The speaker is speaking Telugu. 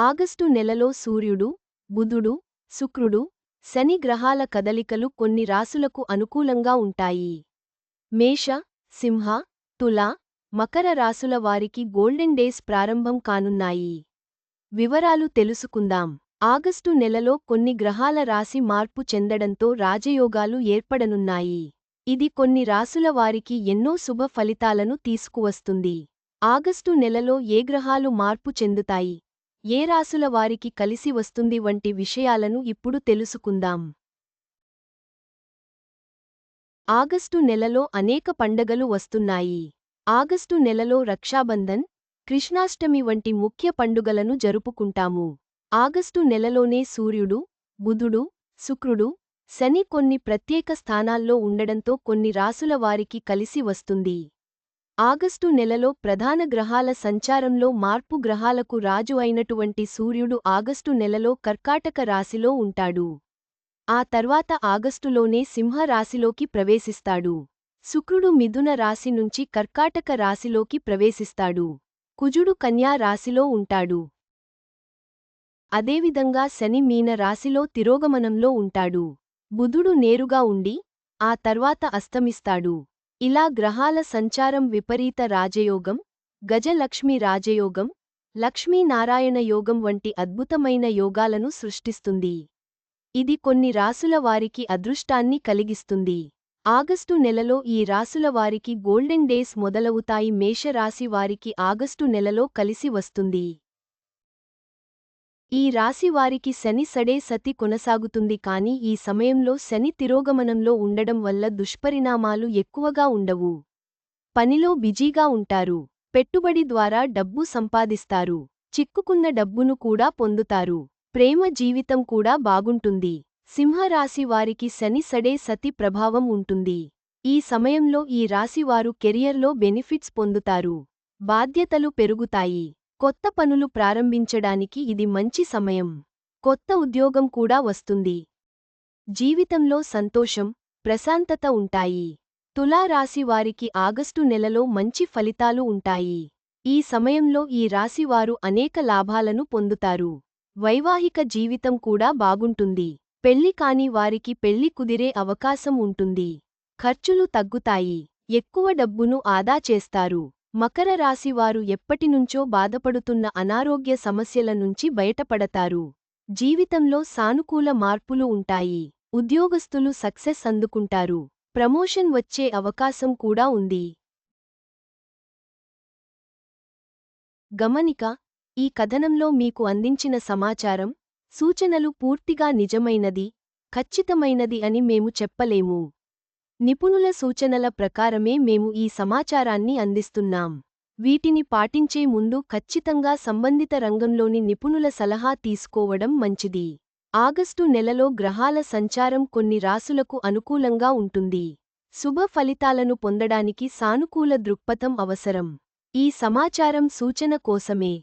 ఆగస్టు నెలలో సూర్యుడు బుధుడు శుక్రుడు శని గ్రహాల కదలికలు కొన్ని రాసులకు అనుకూలంగా ఉంటాయి. మేష సింహ తుల మకర రాసుల వారికి గోల్డెన్ డేస్ ప్రారంభం కానున్నాయి. వివరాలు తెలుసుకుందాం. ఆగస్టు నెలలో కొన్ని గ్రహాల రాశి మార్పు చెందడంతో రాజయోగాలు ఏర్పడనున్నాయి. ఇది కొన్ని రాసుల వారికి ఎన్నో శుభ ఫలితాలను తీసుకువస్తుంది. ఆగస్టు నెలలో ఏ గ్రహాలు మార్పు చెందుతాయి? ఏ రాసుల వారికి కలిసి వస్తుంది వంటి విషయాలను ఇప్పుడు తెలుసుకుందాం. ఆగస్టు నెలలో అనేక పండగలు వస్తున్నాయి. ఆగస్టు నెలలో రక్షాబంధన్ కృష్ణాష్టమి వంటి ముఖ్య పండుగలను జరుపుకుంటాము. ఆగస్టు నెలలోనే సూర్యుడు బుధుడు శుక్రుడు శని కొన్ని ప్రత్యేక స్థానాల్లో ఉండడంతో కొన్ని రాసుల వారికి కలిసి వస్తుంది. ఆగస్టు నెలలో ప్రధాన గ్రహాల సంచారంలో మార్పు గ్రహాలకు రాజు అయినటువంటి సూర్యుడు ఆగస్టు నెలలో కర్కాటక రాశిలో ఉంటాడు. ఆ తర్వాత ఆగస్టులోనే సింహ రాశిలోకి ప్రవేశిస్తాడు. శుక్రుడు మిథున రాశి నుంచి కర్కాటక రాశిలోకి ప్రవేశిస్తాడు. కుజుడు కన్యా రాశిలో ఉంటాడు. అదేవిధంగా శని మీన రాశిలో తిరోగమనంలో ఉంటాడు. బుధుడు నేరుగా ఉండి ఆ తర్వాత అస్తమిస్తాడు. ఇలా గ్రహాల సంచారం విపరీత రాజయోగం గజలక్ష్మి రాజయోగం లక్ష్మీనారాయణ యోగం వంటి అద్భుతమైన యోగాలను సృష్టిస్తుంది. ఇది కొన్ని రాసుల వారికి అదృష్టాన్ని కలిగిస్తుంది. ఆగస్టు నెలలో ఈ రాసుల వారికి గోల్డెన్ డేస్ మొదలవుతాయి. మేషరాశి వారికి ఆగస్టు నెలలో కలిసి వస్తుంది. ఈ రాశి వారికి శని సడే సతి కొనసాగుతుంది కాని ఈ సమయంలో శని తిరోగమనంలో ఉండడం వల్ల దుష్పరిణామాలు ఎక్కువగా ఉండవు. పనిలో బిజీగా ఉంటారు. పెట్టుబడి ద్వారా డబ్బు సంపాదిస్తారు. చిక్కుకున్న డబ్బును కూడా పొందుతారు. ప్రేమ జీవితం కూడా బాగుంటుంది. సింహరాశి వారికి శని సడే సతి ప్రభావం ఉంటుంది. ఈ సమయంలో ఈ రాశివారు కెరియర్లో బెనిఫిట్స్ పొందుతారు. బాధ్యతలు పెరుగుతాయి. కొత్త పనులు ప్రారంభించడానికి ఇది మంచి సమయం. కొత్త ఉద్యోగం కూడా వస్తుంది. జీవితంలో సంతోషం ప్రశాంతత ఉంటాయి. తులారాశివారికి ఆగస్టు నెలలో మంచి ఫలితాలు ఉంటాయి. ఈ సమయంలో ఈ రాశివారు అనేక లాభాలను పొందుతారు. వైవాహిక జీవితం కూడా బాగుంటుంది. పెళ్ళి కాని వారికి పెళ్ళి కుదిరే అవకాశం ఉంటుంది. ఖర్చులు తగ్గుతాయి. ఎక్కువ డబ్బును ఆదా చేస్తారు. మకర రాశివారు ఎప్పటినుంచో బాధపడుతున్న అనారోగ్య సమస్యల నుంచి బయటపడతారు. జీవితంలో సానుకూల మార్పులు ఉంటాయి. ఉద్యోగస్తులు సక్సెస్ అందుకుంటారు. ప్రమోషన్ వచ్చే అవకాశం కూడా ఉంది. గమనిక ఈ కథనంలో మీకు అందించిన సమాచారం సూచనలు పూర్తిగా నిజమైనది ఖచ్చితమైనది అని మేము చెప్పలేము. నిపుణుల సూచనల ప్రకారమే మేము ఈ సమాచారాన్ని అందిస్తున్నాం. వీటిని పాటించే ముందు ఖచ్చితంగా సంబంధిత రంగంలోని నిపుణుల సలహా తీసుకోవడం మంచిది. ఆగస్టు నెలలో గ్రహాల సంచారం కొన్ని రాసులకు అనుకూలంగా ఉంటుంది. శుభ ఫలితాలను పొందడానికి సానుకూల దృక్పథం అవసరం. ఈ సమాచారం సూచన కోసమే.